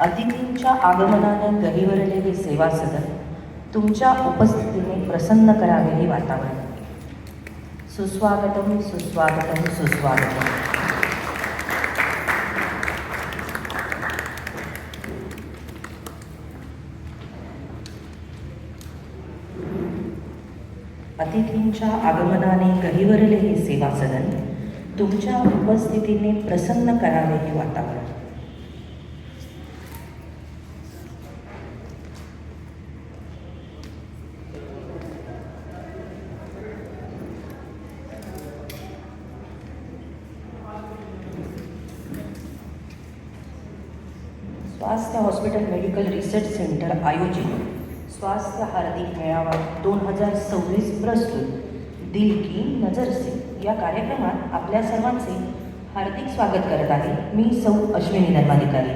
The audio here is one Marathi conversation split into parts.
अतिथींच्या आगमनाने गहिवरले हे सेवा सदन तुमच्या उपस्थितीने प्रसन्न करावे हे वातावरण. सुस्वागतम सुस्वागतम सुस्वागतम. अतिथींच्या आगमनाने गहिवरले हे सेवा सदन तुमच्या उपस्थितीने प्रसन्न करावे हे वातावरण स्वास्थ्य हॉस्पिटल मेडिकल रिसर्च सेंटर आयोजित. स्वास्थ्य हार्दिक मेळावा दोन हजार सव्वीस प्रस्तुत. दिल की नजर से या कार्यक्रमात आपल्या सर्वांचे हार्दिक स्वागत करत आहे. मी सौ अश्विनी धर्माधिकारी.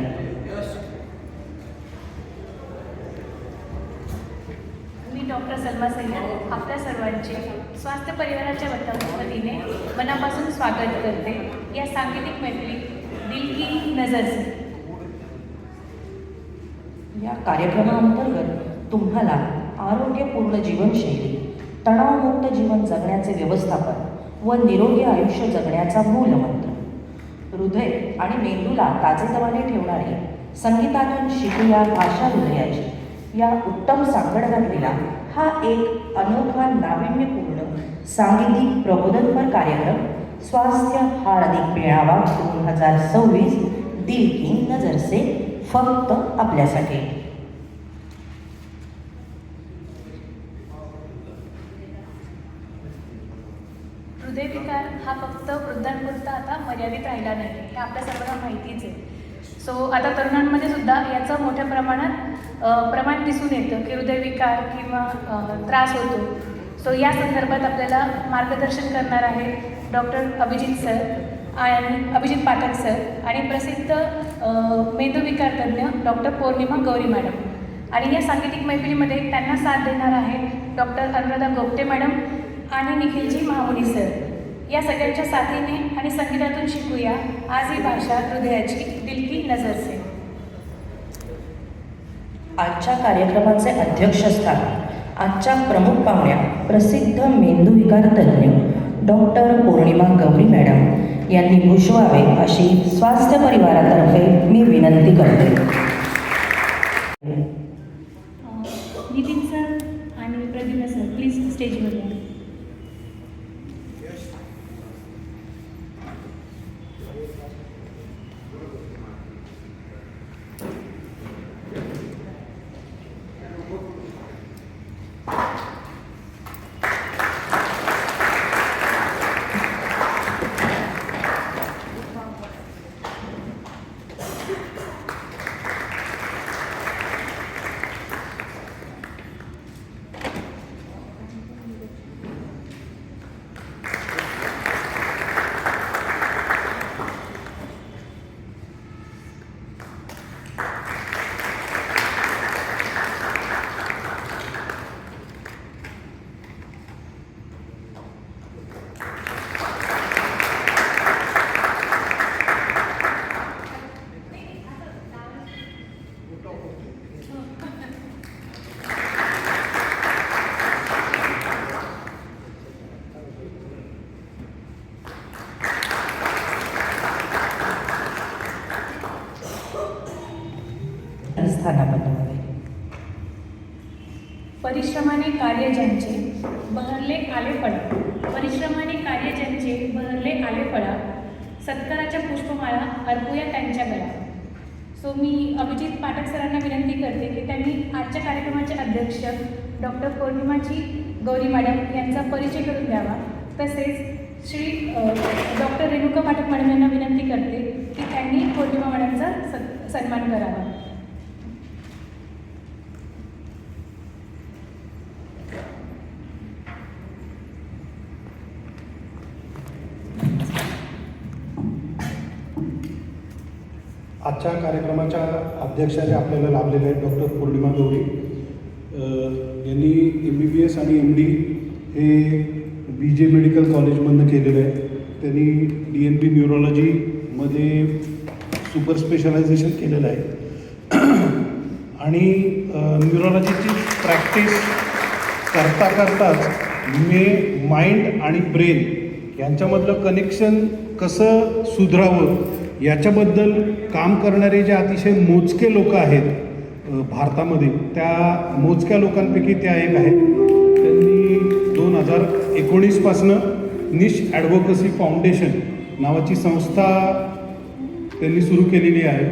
मी डॉक्टर सलमा सय्यद आपल्या सर्वांचे स्वास्थ्य परिवाराच्या वतीने मनापासून स्वागत करते. या सांकेतिक मैत्री दिल की नजर से या कार्यक्रमाअंतर्गत तुम्हाला आरोग्यपूर्ण जीवनशैली तणावमुक्त जीवन जगण्याचे व्यवस्थापन व निरोगी आयुष्य जगण्याचा मूलमंत्र हृदय आणि मेंदूला ताजेतवाने ठेवणारी संगीतातून शिकूया भाषा हृदयाची. या उत्तम सांगड घातलेला हा एक अनोखा नाविन्यपूर्ण सांगीतिक प्रबोधनपर कार्यक्रम स्वास्थ्य हार्दिक मेळावा दोन हजार सव्वीस दिल फक्त आपल्यासाठी. हृदयविकार हा फक्त वृद्धांपुरता आता मर्यादित राहिला नाही हे आपल्या सर्वांना माहितीच आहे. सो आता तरुणांमध्ये सुद्धा याचं मोठ्या प्रमाणात प्रमाण दिसून येतं की हृदयविकार किंवा त्रास होतो. सो या संदर्भात आपल्याला मार्गदर्शन करणार आहे डॉक्टर अभिजित सर. आणि अभिजित पाठक सर आणि प्रसिद्ध अ, मेंदूविकार तज्ज्ञ डॉक्टर पौर्णिमा गौरी मॅडम. आणि या सांगीतिक मैफिलीमध्ये त्यांना साथ देणार आहे डॉक्टर अनुराधा गोपटे मॅडम आणि निखिलजी महामुनी सर. या सगळ्यांच्या साथीने आणि संगीतातून शिकूया आज ही भाषा हृदयाची दिलकी नजर से आजच्या कार्यक्रमाचे अध्यक्ष असतात आजच्या प्रमुख पाहुण्या प्रसिद्ध मेंदूविकार तज्ज्ञ डॉक्टर पौर्णिमा गौरी मॅडम. यांनी भूषवावे अशी स्वास्थ्य परिवारातर्फे मी विनंती करते नितीन सर आणि प्रद्युम्न सर प्लीज स्टेजवर या स्थानापन्न व्हावे परिश्रमाने कार्य ज्यांचे बहरले आले फळा परिश्रमाने कार्य ज्यांचे बहरले आले फळा सत्काराच्या पुष्पमाळा अर्पूया त्यांच्या गळा सो मी अभिजित पाठक सरांना विनंती करते की त्यांनी आजच्या कार्यक्रमाचे शिक्षक डॉक्टर पौर्णिमाजी गौरी मॅडम यांचा परिचय करून द्यावा. तसेच श्री डॉक्टर रेणुका पाठक मॅडम यांना विनंती करते की त्यांनी पौर्णिमा मॅडमचा स सन्मान करावा. आजच्या कार्यक्रमाच्या अध्यक्षाने आपल्याला लाभलेले आहेत डॉक्टर पौर्णिमा गौरी. यांनी एम बी बी एस आणि एम डी हे बी जे मेडिकल कॉलेजमधनं केलेलं आहे. त्यांनी डी एन बी न्यूरोलॉजीमध्ये सुपर स्पेशलायझेशन केलेलं आहे. आणि न्युरोलॉजीची प्रॅक्टिस करता करताच मी माइंड आणि ब्रेन यांच्यामधलं कनेक्शन कसं सुधरावं याच्याबद्दल काम करणारे जे अतिशय मोजके लोक आहेत भारतामध्ये त्या मोजक्या लोकांपैकी त्या एक आहेत. त्यांनी दोन हजार एकोणीसपासनं निश ॲडव्होकसी फाउंडेशन नावाची संस्था त्यांनी सुरू केलेली आहे.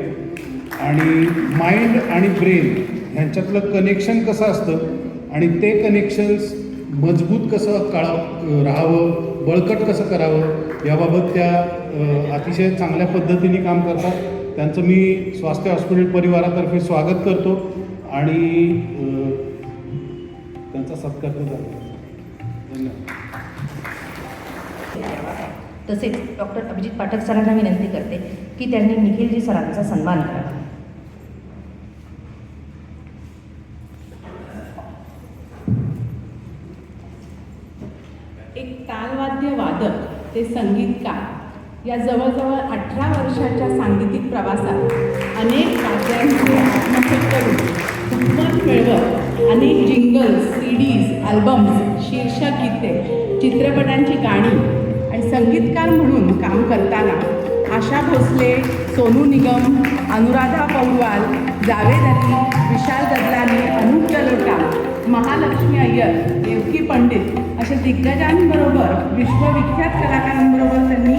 आणि माइंड आणि ब्रेन ह्यांच्यातलं कनेक्शन कसं असतं आणि ते कनेक्शन्स मजबूत कसं काळा राहावं बळकट कसं करावं याबाबत त्या अतिशय चांगल्या पद्धतीने काम करतात. त्यांचं मी स्वास्थ्य हॉस्पिटल परिवारातर्फे स्वागत करतो आणि त्यांचा सत्कार करतो. धन्यवाद. तसेच डॉक्टर अभिजित पाठक सरांना विनंती करते की त्यांनी निखिलजी सरांचा सन्मान करावा एक तालवाद्य वादक ते संगीतकार या जवळजवळ अठरा वर्षाच्या सांगीतिक प्रवासात अनेक वाद्यांचे आत्मसात करून मिळवत अनेक जिंगल्स सी डीज अल्बम्स शीर्षगीते चित्रपटांची गाणी आणि संगीतकार म्हणून काम करताना आशा भोसले सोनू निगम अनुराधा पौडवाल जावेद अली विशाल ददलानी अनुप जलोटा महालक्ष्मी अय्यर देवकी पंडित अशा दिग्गजांबरोबर विश्वविख्यात कलाकारांबरोबर त्यांनी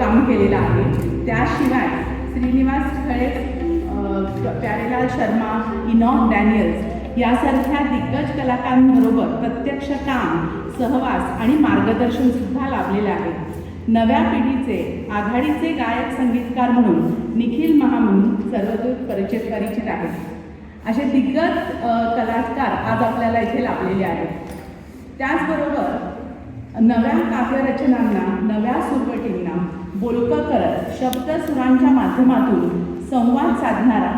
काम केलेलं आहे. त्याशिवाय श्रीनिवास खळे प्यारेलाल शर्मा इनॉक डॅनियल्स यासारख्या दिग्गज कलाकारांबरोबर प्रत्यक्ष काम सहवास आणि मार्गदर्शनसुद्धा लाभलेलं आहे. नव्या पिढीचे आघाडीचे गायक संगीतकार म्हणून निखिल महामन सर्वदूर परिचित परिचित आहेत. असे दिग्गज कलाकार आज आपल्याला इथे लाभलेले आहेत. त्याचबरोबर नव्या काव्यरचनांना नव्या सुरवटींना बोलकं करत शब्दसुरांच्या माध्यमातून संवाद साधणारा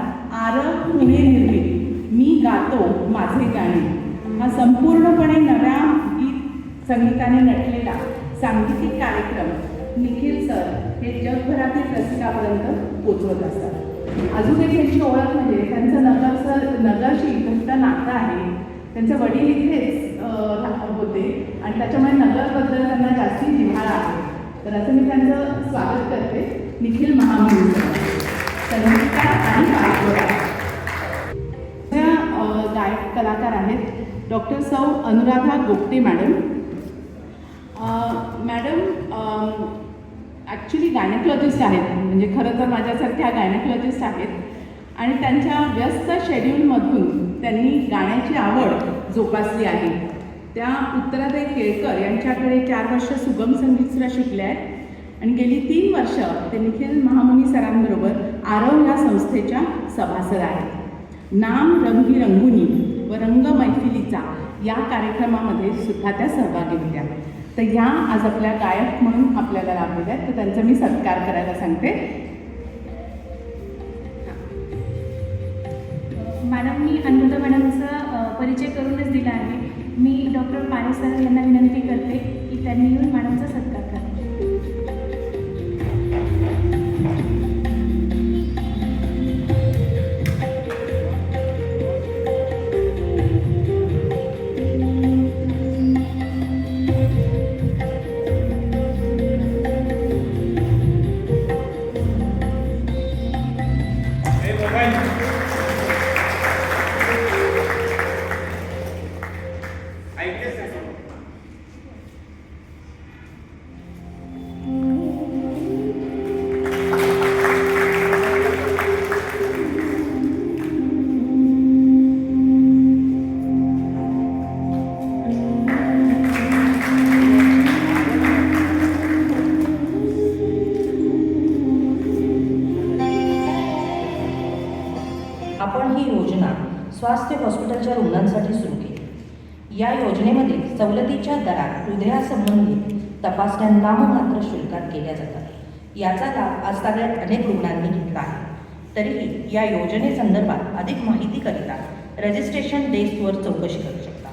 आरव पुणे निर्मित मी गातो माझे गाणे. हा संपूर्णपणे नव्या गीत संगीताने नटलेला सांगीतिक कार्यक्रम निखिल सर हे जगभरातील रसिकापर्यंत पोचवत असतात. अजून एक त्यांची ओळख म्हणजे त्यांचं नगरचं नगरशी घट्ट नातं आहे. त्यांचे वडील इथेच होते आणि त्याच्यामुळे नगरबद्दल त्यांना जास्ती जिव्हाळा आहे. तर असं मी त्यांचं स्वागत करते. निखिल महामंडळ. आणि गायक कलाकार आहेत डॉक्टर सौ Anuradha Gopate madam. Madam actually gynaecologist आहेत. म्हणजे खरं तर माझ्यासारख्या गायनेकोलॉजिस्ट आहेत. आणि त्यांच्या व्यस्त शेड्यूलमधून त्यांनी गाण्याची आवड जोपासली आहे. त्या उत्तराताई केळकर यांच्याकडे चार वर्ष सुगम संगीतसुद्धा शिकल्या आहेत. आणि गेली तीन वर्ष ते निखिल महामुनी सरांबरोबर आरव या संस्थेच्या सभासद आहेत. नाम रंगी रंगुनी व रंग मैफिलीचा या कार्यक्रमामध्ये सुद्धा त्या सहभागी होत्या. तर ह्या आज आपल्या गायक म्हणून आपल्याला लाभलेल्या आहेत. तर त्यांचा मी सत्कार करायला सांगते. मॅडम मी अनुदा मॅडमचा परिचय करूनच दिला आहे. मी डॉक्टर पारे सर यांना विनंती करते. आपण ही योजना स्वास्थ्य हॉस्पिटलच्या रुग्णांसाठी सुरू केली. या योजनेमध्ये सवलतीच्या दरात हृदयासंबंधी तपासण्या नाममात्र शुल्कात केल्या जातात. याचा लाभ आजतागत अनेक रुग्णांनी घेतला आहे. तरीही या योजनेसंदर्भात अधिक माहिती करिता रजिस्ट्रेशन डेस्कवर चौकशी करू शकता.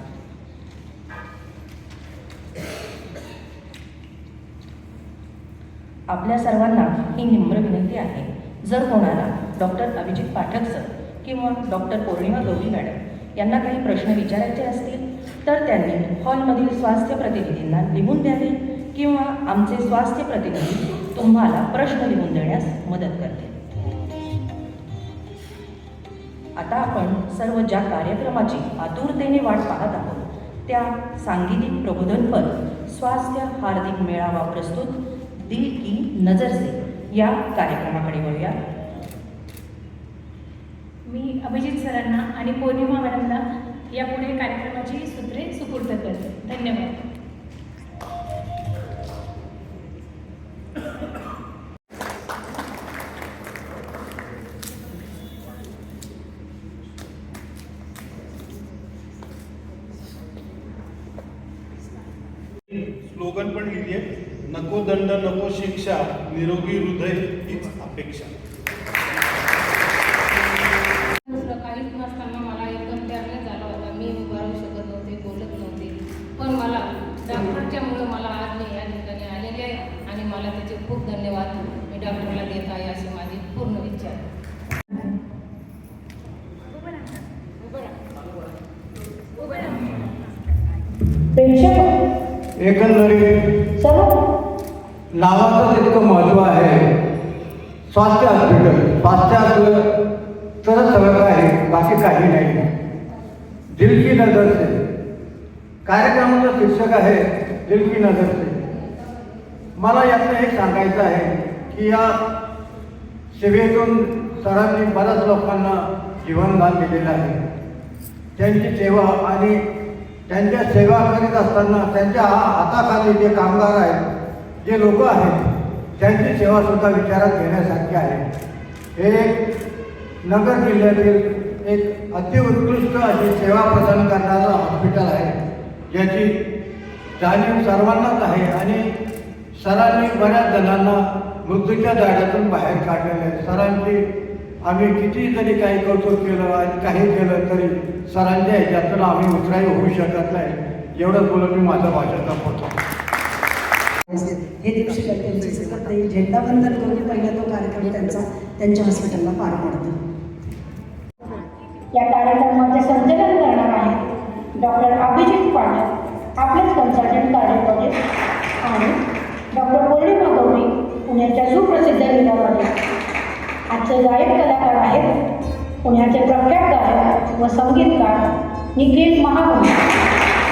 आपल्या सर्वांना ही निम्र विनंती आहे. जर कोणाला डॉक्टर अभिजित पाठक सर किंवा डॉक्टर पौर्णिमा गौरी मॅडम यांना काही प्रश्न विचारायचे असतील तर त्यांनी हॉलमधील स्वास्थ्य प्रतिनिधींना लिहून द्यावे किंवा आमचे स्वास्थ्य प्रतिनिधी तुम्हाला प्रश्न लिहून देण्यास मदत करते आता आपण सर्व ज्या कार्यक्रमाची आतुरतेने वाट पाहत आहोत त्या सांगीतिक प्रबोधनपर स्वास्थ्य हार्दिक मेळावा प्रस्तुत दिल की नजर से या कार्यक्रमाकडे वळूया. मी अभिजित सरांना आणि पौर्णिमा मॅडमला यापुढे कार्यक्रमाची सूत्रे सुपूर्द करते. धन्यवाद. स्लोगन पण लिहिली आहे नको दंड नको शिक्षा निरोगी हृदय हीच अपेक्षा दुसरं काहीच नसताना मला एकदम टॅबलेट झाला होता मी उभा राहू शकत नव्हते बोलत नव्हते पण मला डॉक्टरच्यामुळे मला आज मी या ठिकाणी आलेले आहे आणि मला त्याचे खूप धन्यवाद मी डॉक्टरला देत आहे अशी माझी पूर्ण इच्छा आहे उभं राहा. उभं राहा. प्रेक्षक एकंदरीत नावाचंच इतकं महत्त्व आहे स्वास्थ्य हॉस्पिटल स्वास्थ्य असलं तरच सगळं आहे बाकी काही नाही. दिल की नजर से कार्यक्रमाचं शीर्षक आहे दिल की नजर से मला यातनं हे सांगायचं आहे की या सेवेतून सरांनी बऱ्याच लोकांना जीवनदान दिलेलं आहे. त्यांची सेवा आणि त्यांच्या सेवा करीत असताना त्यांच्या हा- हाताखाली जे कामगार आहेत जे लोक आहेत त्यांची सेवासुद्धा विचारात घेण्यासारखी आहे. हे नगर जिल्ह्यातील एक अतिउत्कृष्ट अशी सेवा प्रदान करणारं हॉस्पिटल आहे ज्याची जाणीव सर्वांनाच आहे आणि सरांनी बऱ्याच जणांना मृत्यूच्या दाड्यातून बाहेर काढलेलं आहे. सरांची आम्ही किती जरी काही कौतुक केलं आणि काही केलं तरी सरांच्या ह्याच्यातून आम्ही उतराई होऊ शकत नाही. एवढंच बोलून मी माझं भाषण संपवतो. हे आहेत त्यांचे ते झेंडावंदन करून पहिला तो कार्यक्रम त्यांचा त्यांच्या हॉस्पिटलला पार पडतो. या कार्यक्रमाचे संचालन करणार आहेत डॉक्टर अभिजित पाठक आपलेच कन्सल्टंट कार्डिओलॉजिस्ट आणि डॉक्टर पौर्णिमा गौरी पुण्याच्या सुप्रसिद्ध विभागातील आजचे गायक कलाकार आहेत. पुण्याचे प्रख्यात गायक व संगीतकार निखिल महागुण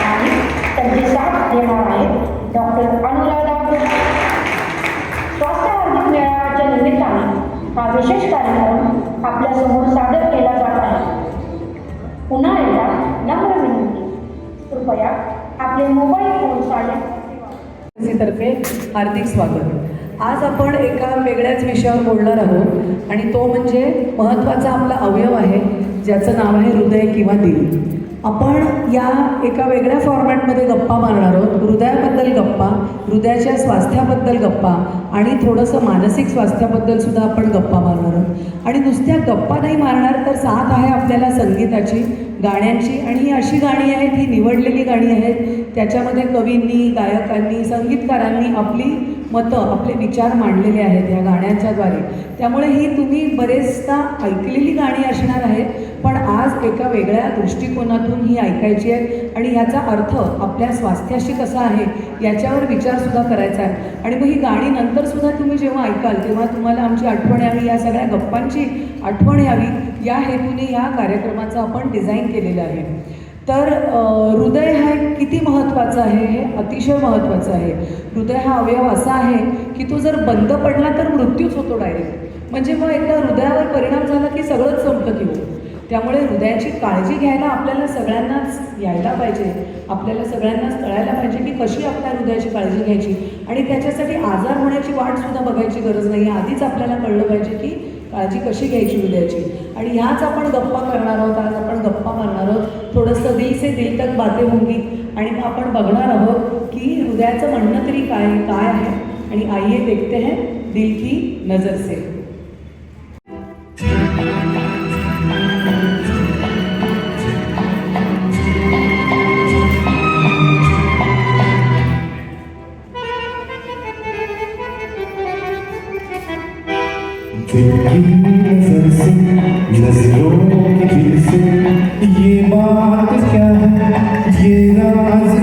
आणि त्यांची साथ देणार आहेत डॉक्टर अनुराधा स्वास्थ्य हार्दिक मेळाव्याच्या निमित्ताने हा विशेष कार्यक्रम आपल्यासमोर सादर केला जात आहे. पुन्हा एकदा नम्र विनंती. कृपया आपले मोबाईल फोन साडे तर्फे हार्दिक स्वागत. आज आपण एका वेगळ्याच विषयावर बोलणार आहोत आणि तो म्हणजे महत्त्वाचा आपला अवयव आहे ज्याचं नाव आहे हृदय किंवा दिल आपण या एका वेगळ्या फॉर्मॅटमध्ये गप्पा मारणार आहोत. हृदयाबद्दल गप्पा हृदयाच्या स्वास्थ्याबद्दल गप्पा आणि थोडंसं मानसिक स्वास्थ्याबद्दल सुद्धा आपण गप्पा मारणार आहोत. आणि नुसत्या गप्पा नाही मारणार तर साथ आहे आपल्याला संगीताची गाण्यांची आणि ही अशी गाणी आहेत ही निवडलेली गाणी आहेत त्याच्यामध्ये कवींनी गायकांनी संगीतकारांनी आपली मतं आपले विचार मांडलेले आहेत या गाण्याच्याद्वारे. त्यामुळे ही तुम्ही बरेचदा ऐकलेली गाणी असणार आहेत पण आज एका वेगळ्या दृष्टिकोनातून ही ऐकायची आहे आणि ह्याचा अर्थ आपल्या स्वास्थ्याशी कसा आहे याच्यावर विचारसुद्धा करायचा आहे. आणि मग ही गाणी नंतरसुद्धा तुम्ही जेव्हा ऐकाल तेव्हा तुम्हाला आमची आठवण यावी या सगळ्या गप्पांची आठवण यावी या हेतूने या कार्यक्रमाचं आपण डिझाईन केलेलं आहे. तर हृदय हा एक किती महत्त्वाचं आहे हे अतिशय महत्त्वाचं आहे. हृदय हा अवयव असा आहे की तो जर बंद पडला तर मृत्यूच होतो डायरेक्ट म्हणजे मग एकदा हृदयावर परिणाम झाला की सगळंच संपलं की त्यामुळे हृदयाची काळजी घ्यायला आपल्याला सगळ्यांनाच यायला पाहिजे. आपल्याला सगळ्यांनाच कळायला पाहिजे की कशी आपल्या हृदयाची काळजी घ्यायची. आणि त्याच्यासाठी आजार होण्याची वाटसुद्धा बघायची गरज नाही. आधीच आपल्याला कळलं पाहिजे की काळजी कशी घ्यायची हृदयाची. आणि ह्याच आपण गप्पा करणार आहोत आज आपण गप्पा मारणार आहोत. थोडंसं दिल से दिल तक बातें होंगी आणि मग आपण बघणार आहोत की हृदयाचं म्हणणं तरी काय काय आहे? आणि आईये देखते हैं दिल की नजर से नजरों के दिल से ये बात क्या है? ये राज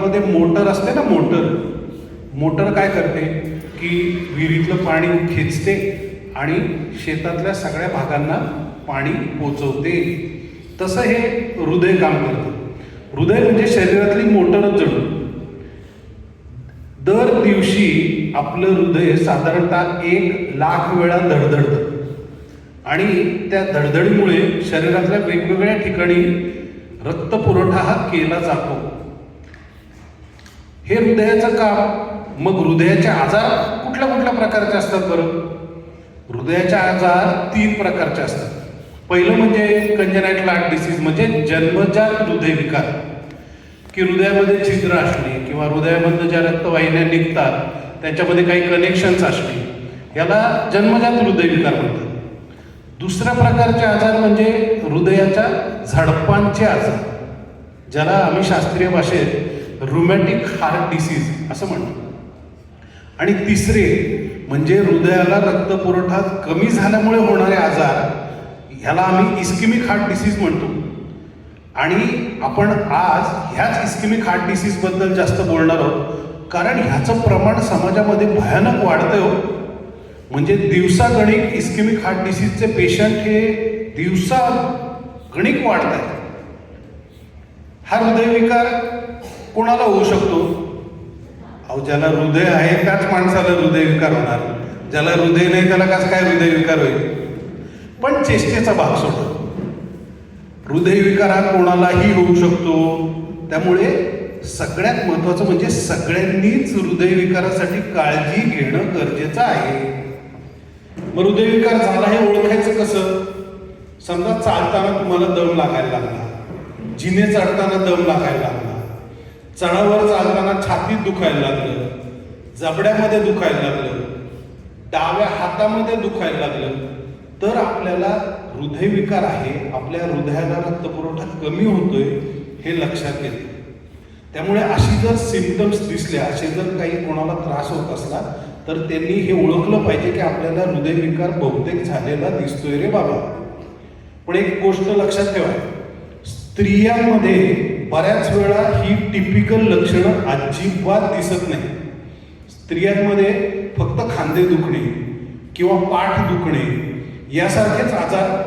शेतामध्ये मोटर असते ना मोटर मोटर काय करते की विहिरीतलं पाणी खेचते आणि शेतातल्या सगळ्या भागांना पाणी पोचवते. तसं हे हृदय काम करतं. हृदय म्हणजे शरीरातली मोटरच जणू दर दिवशी आपलं हृदय साधारणतः एक लाख वेळा धडधडतं. आणि त्या धडधडीमुळे शरीरातल्या वेगवेगळ्या ठिकाणी रक्तपुरवठा हा केला जातो. हे हृदयाचं काम. मग हृदयाचे आजार कुठल्या कुठल्या प्रकारचे असतात बरं? हृदयाचे आजार तीन प्रकारचे असतात. पहिलं म्हणजे कंजनायटल लाट डिसीज म्हणजे जन्मजात हृदयविकार की हृदयामध्ये छिद्र असणे किंवा हृदयामधनं ज्या रक्तवाहिन्या निघतात त्याच्यामध्ये काही कनेक्शन्स असणे याला जन्मजात हृदयविकार म्हणतात. दुसऱ्या प्रकारचे आजार म्हणजे हृदयाच्या झडपांचे आजार ज्याला आम्ही शास्त्रीय भाषेत रुमॅटिक हार्ट डिसीज असं म्हणतो आणि तिसरे म्हणजे हृदयाला रक्तपुरवठा कमी झाल्यामुळे होणारे आजार ह्याला आम्ही इस्किमिक हार्ट डिसीज म्हणतो. आणि आपण आज ह्याच इस्किमिक हार्ट डिसीजबद्दल जास्त बोलणार आहोत कारण ह्याचं प्रमाण समाजामध्ये भयानक वाढतं हो. म्हणजे दिवसागणिक इस्किमिक हार्ट डिसीजचे पेशंट हे दिवसा गणिक वाढत आहेत हा हृदयविकार कोणाला होऊ शकतो? अहो ज्याला हृदय आहे त्याच माणसाला हृदयविकार होणार. ज्याला हृदय नाही त्याला कसं काय हृदयविकार होईल? पण चेष्टेचा भाग सोडतो हृदयविकार हा कोणालाही होऊ शकतो. त्यामुळे सगळ्यात महत्वाचं म्हणजे सगळ्यांनीच हृदयविकारासाठी काळजी घेणं गरजेचं आहे. मग हृदयविकार झाला हे ओळखायचं कसं? समजा चालताना तुम्हाला दम लागायला लागला. जिने चढताना दम लागायला लागला. चढावर चालताना छातीत दुखायला लागलं. जबड्यामध्ये दुखायला लागलं. डाव्या हातामध्ये दुखायला लागलं. तर आपल्याला हृदयविकार आहे. आपल्या हृदयाला रक्तपुरवठा कमी होतोय हे लक्षात येते त्यामुळे अशी जर सिमटम्स दिसले असे जर काही कोणाला त्रास होत असला तर त्यांनी हे ओळखलं पाहिजे की आपल्याला हृदयविकार बहुतेक झालेला दिसतोय रे बाबा. पण एक गोष्ट लक्षात ठेवा. स्त्रियांमध्ये बऱ्याच वेळा ही टिपिकल लक्षणं अजिबात दिसत नाही. स्त्रियांमध्ये फक्त खांदे दुखणे किंवा पाठ दुखणे यासारखेच आजार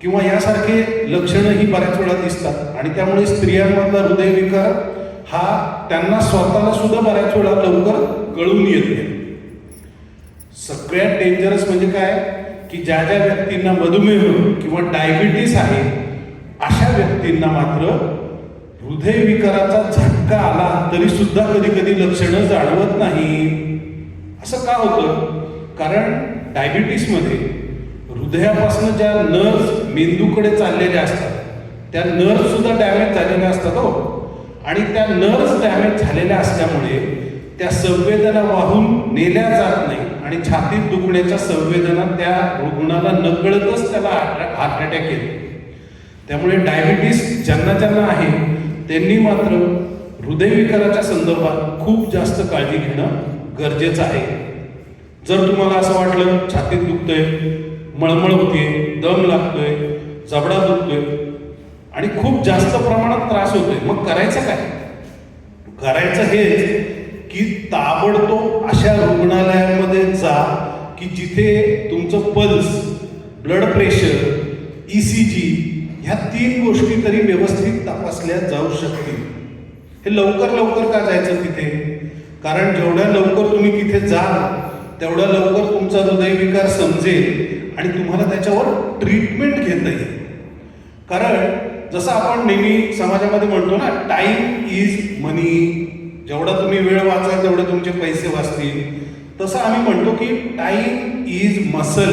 किंवा यासारखे लक्षणं ही बऱ्याच वेळा दिसतात. आणि त्यामुळे स्त्रियांमधला हृदयविकार हा त्यांना स्वतःला सुद्धा बऱ्याच वेळा लवकर कळून येत नाही. सगळ्यात डेंजरस म्हणजे काय? की ज्या ज्या व्यक्तींना मधुमेह किंवा डायबिटीस आहे अशा व्यक्तींना मात्र हृदयविकाराचा झटका आला तरी सुद्धा कधी कधी लक्षणं जाणवत नाही. असं का होतं? कारण डायबिटीसमध्ये हृदयापासून ज्या नर्व्स मेंदूकडे चाललेल्या असतात त्या नर्व्स सुद्धा डॅमेज झालेल्या असतात हो. आणि त्या नर्व्स डॅमेज झालेल्या असल्यामुळे त्या संवेदना वाहून नेल्या जात नाही आणि छातीत दुखण्याच्या संवेदना त्या रुग्णाला नकळतच त्याला हार्ट अटॅक येतो. त्यामुळे डायबिटीस ज्यांना ज्यांना आहे त्यांनी मात्र हृदयविकाराच्या संदर्भात खूप जास्त काळजी घेणं गरजेचं आहे. जर तुम्हाला असं वाटलं छातीत दुखतंय मळमळ होते दम लागतोय जबडा दुखतोय आणि खूप जास्त प्रमाणात त्रास होतोय मग करायचं काय? करायचं हेच की ताबडतोब अशा रुग्णालयांमध्ये जा की जिथे तुमचं pulse blood pressure E C G ह्या तीन गोष्टी तरी व्यवस्थित तपासल्या जाऊ शकतील. हे लवकर लवकर का जायचं तिथे? कारण जेवढ्या लवकर तुम्ही तिथे जाल तेवढ्या लवकर तुमचा हृदयविकार समजेल आणि तुम्हाला त्याच्यावर ट्रीटमेंट घेता येईल. कारण जसं आपण नेहमी समाजामध्ये म्हणतो ना टाइम इज मनी जेवढा तुम्ही वेळ वाचाल तेवढे तुमचे पैसे वाचतील. तसं आम्ही म्हणतो की टाइम इज मसल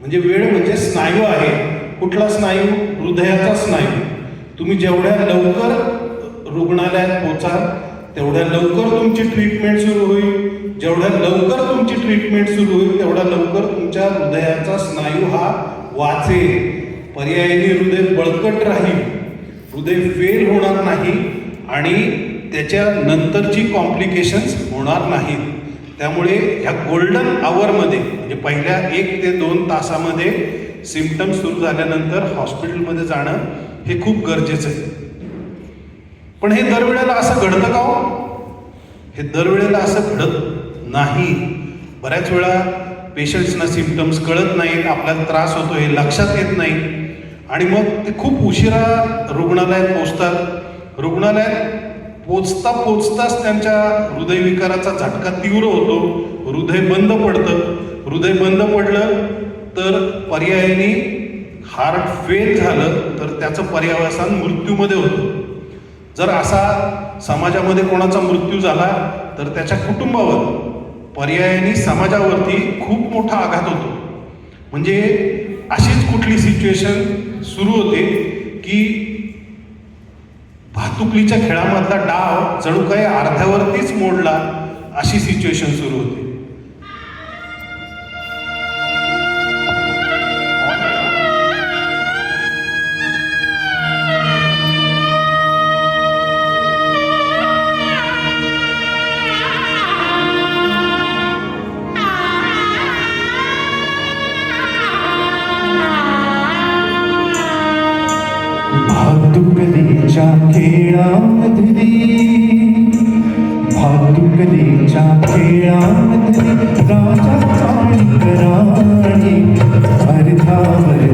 म्हणजे वेळ म्हणजे स्नायू आहे. कुठला स्नायू हृदयाचा स्नायू तुम्ही जेवढ्या लवकर रुग्णालयात पोचाल तेवढ्या लवकर तुमची ट्रीटमेंट सुरू होईल. जेवढ्या लवकर तुमची ट्रीटमेंट सुरू होईल तेवढ्या लवकर तुमच्या हृदयाचा स्नायू हा वाचेल. पर्यायी हृदय बळकट राहील. हृदय फेल होणार नाही आणि त्याच्या नंतरची कॉम्प्लिकेशन्स होणार नाहीत. त्यामुळे ह्या गोल्डन आवरमध्ये म्हणजे पहिल्या एक ते दोन तासामध्ये सिमटम्स सुरू झाल्यानंतर हॉस्पिटलमध्ये जाणं हे खूप गरजेचं आहे. पण हे दरवेळेला असं घडतं का हो? हे दरवेळेला असं घडत नाही. बऱ्याच वेळा पेशंट्सना सिमटम्स कळत नाहीत आपल्याला त्रास होतो हे लक्षात येत नाही. आणि मग ते खूप उशिरा रुग्णालयात पोचतात रुग्णालयात पोचता पोचताच त्यांच्या हृदयविकाराचा झटका तीव्र होतो. हृदय बंद पडतं. हृदय बंद पडलं तर पर्यायाने हार्ट फेल झालं तर त्याचं पर्यावसान मृत्यूमध्ये होतं. जर असा समाजामध्ये कोणाचा मृत्यू झाला तर त्याच्या कुटुंबावर पर्यायाने समाजावरती खूप मोठा आघात होतो. म्हणजे अशीच कुठली सिच्युएशन सुरू होते की भातुकलीच्या खेळामधला डाव जणू काही अर्ध्यावरतीच मोडला अशी सिच्युएशन सुरू होते. രാമന് രാജാ കാണിക രാണി ഹരിതാവര